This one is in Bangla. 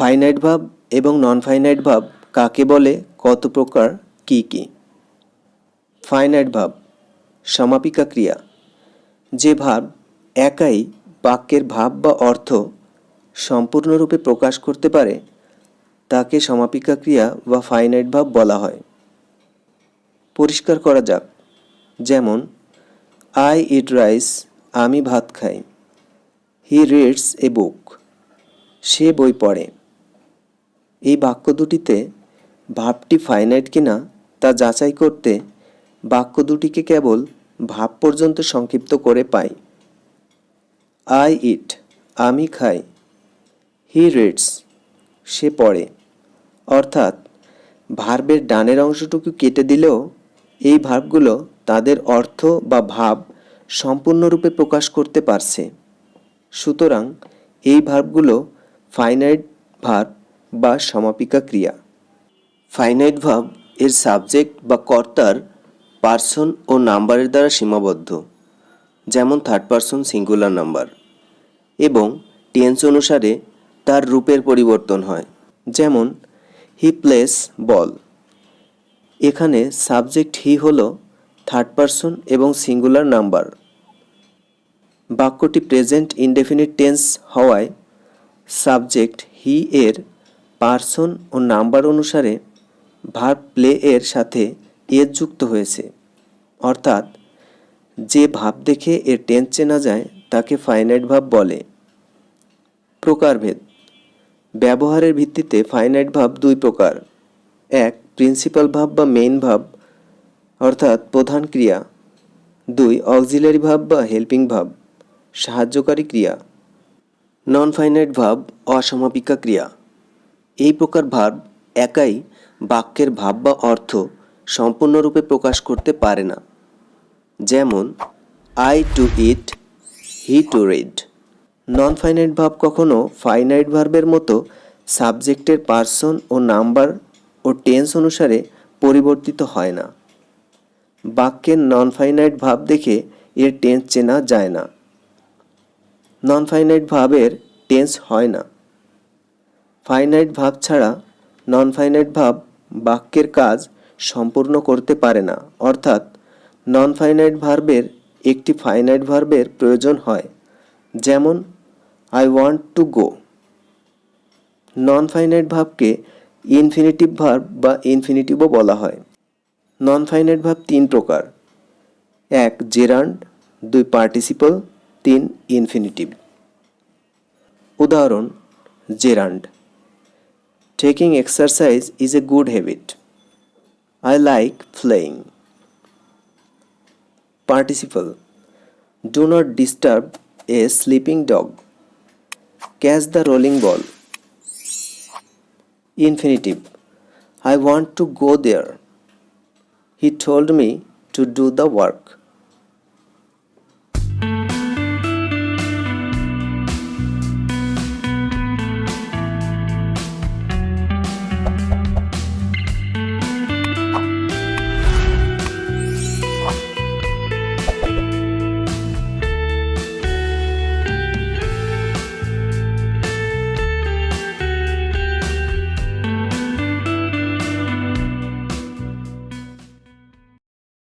ফাইনাইট ভাব এবং নন ফাইনাইট ভাব কাকে বলে? কত প্রকার? কি কি? ফাইনাইট ভাব, সমাপিকা ক্রিয়া। যে ভাব একাই বাক্যের ভাব বা অর্থ সম্পূর্ণরূপে প্রকাশ করতে পারে, তাকে সমাপিকা ক্রিয়া বা ফাইনাইট ভাব বলা হয়। পরিষ্কার করা যাক। যেমন আই ইট রাইস আমি ভাত খাই। হি রিডস এ বুক সে বই পড়ে। এই বাক্য দুটিতে ভাবটি ফাইনাইট কিনা তা যাচাই করতে বাক্য দুটিকে কেবল ভাব পর্যন্ত সংক্ষিপ্ত করে পাই। আই ইট আমি খাই। হি রিডস সে পড়ে। অর্থাৎ ভার্বের ডানের অংশটুকু কেটে দিলেও এই ভার্বগুলো তাদের অর্থ বা ভাব সম্পূর্ণরূপে প্রকাশ করতে পারছে। সুতরাং এই ভার্বগুলো ফাইনাইট ভার্ব বা সমাপিকা ক্রিয়া। ফাইনাইট ভাব এর সাবজেক্ট বা কর্তার পার্সন ও নাম্বারের দ্বারা সীমাবদ্ধ, যেমন থার্ড পার্সন সিঙ্গুলার নাম্বার এবং টেন্স অনুসারে তার রূপের পরিবর্তন হয়, যেমন হি প্লেস বল এখানে সাবজেক্ট হি হল থার্ড পার্সন এবং সিঙ্গুলার নাম্বার বাক্যটি প্রেজেন্ট ইনডেফিনিট টেন্স হওয়ায় সাবজেক্ট হি এর পার্সন ও নাম্বার অনুসারে ভার্ব প্লে এর সাথে এর যুক্ত হয়েছে। অর্থাৎ, যে ভাব দেখে এর টেন্স চেনা যায়, তাকে ফাইনাইট ভাব বলে। প্রকারভেদ। ব্যবহারের ভিত্তিতে ফাইনাইট ভাব দুই প্রকার। এক, প্রিন্সিপাল ভাব বা মেইন ভাব, অর্থাৎ প্রধান ক্রিয়া। দুই, অক্সিলারি ভাব বা হেল্পিং ভাব, সাহায্যকারী ক্রিয়া। নন ফাইনাইট ভাব, অসমাপিকা ক্রিয়া। এই প্রকার ভাব একাই বাক্যের ভাব বা অর্থ সম্পূর্ণরূপে প্রকাশ করতে পারে না। যেমন I to eat he to read non finite ভাব কখনো ফাইনাইট ভার্বের মতো সাবজেক্টের পার্সন ও নাম্বার ও টেন্স অনুসারে পরিবর্তিত হয় না। বাক্যের নন ফাইনাইট ভাব দেখে এর টেন্স চেনা যায় না। নন ফাইনাইট ভাবের টেন্স হয় না। ফাইনাইট ভাব ছাড়া নন ফাইনাইট ভাব বাক্যের কাজ সম্পূর্ণ করতে পারে না। অর্থাৎ নন ফাইনাইট ভার্বের একটি ফাইনাইট ভার্বের প্রয়োজন হয়। যেমন I want to go non finite ভাবকে ইনফিনিটিভ ভার্ব বা ইনফিনিটিভও বলা হয়। নন ফাইনাইট ভাব তিন প্রকার। এক জেরান্ড দুই পার্টিসিপল তিন ইনফিনিটিভ উদাহরণ gerund Taking exercise is a good habit. I like playing. Participle Do not disturb a sleeping dog. Catch the rolling ball. Infinitive I want to go there. He told me to do the work.